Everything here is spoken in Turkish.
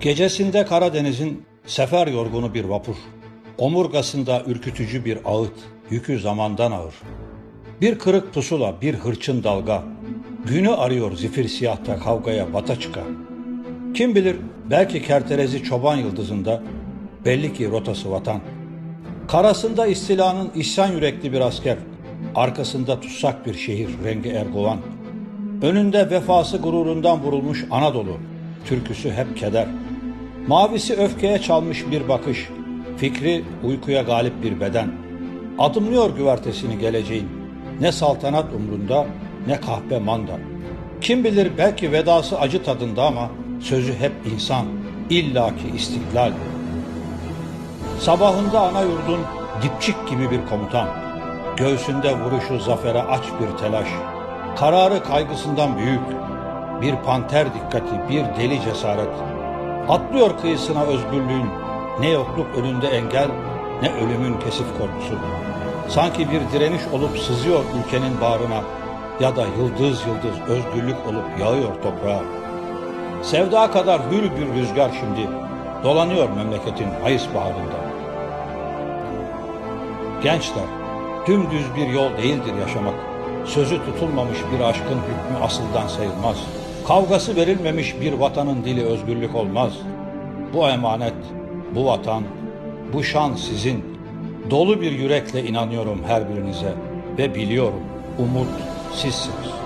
Gecesinde Karadeniz'in sefer yorgunu bir vapur. Omurgasında ürkütücü bir ağıt, yükü zamandan ağır. Bir kırık pusula, bir hırçın dalga. Günü arıyor zifir siyahta kavgaya bata çıka. Kim bilir belki kerterezi çoban yıldızında belli ki rotası vatan. Karasında istilanın isyan yürekli bir asker. Arkasında tutsak bir şehir rengi Ergovan. Önünde vefası gururundan vurulmuş Anadolu. Türküsü hep keder. Mavisi öfkeye çalmış bir bakış. Fikri uykuya galip bir beden. Adımlıyor güvertesini geleceğin. Ne saltanat umrunda ne kahpe manda. Kim bilir belki vedası acı tadında ama sözü hep insan. illaki istiklal. Sabahında ana yurdun dipçik gibi bir komutan. Göğsünde vuruşu zafere aç bir telaş. Kararı kaygısından büyük. Bir panter dikkati, bir deli cesaret. Atlıyor kıyısına özgürlüğün. Ne yokluk önünde engel, ne ölümün kesif korkusu. Sanki bir direniş olup sızıyor ülkenin bağrına ya da yıldız yıldız özgürlük olup yağıyor toprağa. Sevda kadar hür bir rüzgar şimdi dolanıyor memleketin hayız baharında. Gençler, dümdüz bir yol değildir yaşamak. Sözü tutulmamış bir aşkın hükmü asıldan sayılmaz. Kavgası verilmemiş bir vatanın dili özgürlük olmaz. Bu emanet, bu vatan, bu şan sizin. Dolu bir yürekle inanıyorum her birinize ve biliyorum umut sizsiniz.